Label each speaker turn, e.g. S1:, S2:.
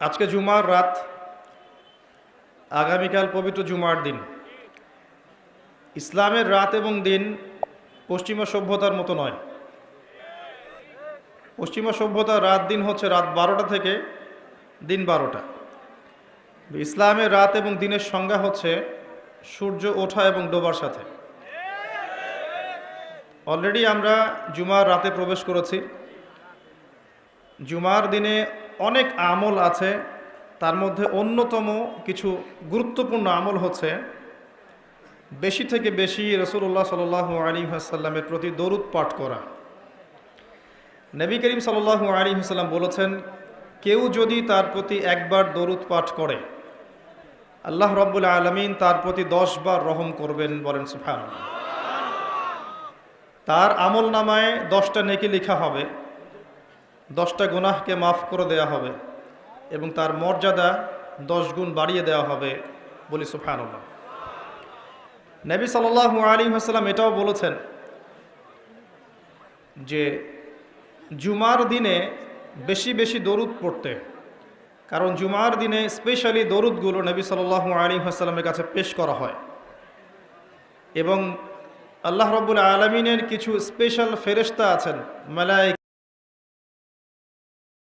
S1: আজকে জুমার রাত, আগামীকাল পবিত্র জুমার দিন। ইসলামের রাত এবং দিন পশ্চিমা সভ্যতার মতো নয়। পশ্চিমা সভ্যতার রাত দিন হচ্ছে রাত বারোটা থেকে দিন বারোটা। ইসলামের রাত এবং দিনের সংজ্ঞা হচ্ছে সূর্য ওঠা এবং ডোবার সাথে। অলরেডি আমরা জুমার রাতে প্রবেশ করেছি। জুমার দিনে অনেক আমল আছে, তার মধ্যে অন্যতম কিছু গুরুত্বপূর্ণ আমল হচ্ছে, বেশি থেকে বেশি রসুল্লাহ সাল আলী আসাল্লামের প্রতি দরুদ পাঠ করা। নবী করিম সাল আলী আসাল্লাম বলেছেন, কেউ যদি তার প্রতি একবার দরুদ পাঠ করে, আল্লাহ রব্বুল আলমিন তার প্রতি দশ বার রহম করবেন বলেন সুফান তার আমল নামায় দশটা নেকি লেখা হবে দশটা গুনাহকে মাফ করে দেয়া হবে এবং তার মর্যাদা দশ গুণ বাড়িয়ে দেওয়া হবে বলি সুফানুল্লাহ নবী সাল্লাহ আলী হাসালাম এটাও বলেছেন যে জুমার দিনে বেশি বেশি দরুদ পড়তে, কারণ জুমার দিনে স্পেশালি দরুদগুলো নবী সাল্লাহ আলী হাসালামের কাছে পেশ করা হয়। এবং আল্লাহ রব্বুল আলমিনের কিছু স্পেশাল ফেরেস্তা আছেন, মালাইক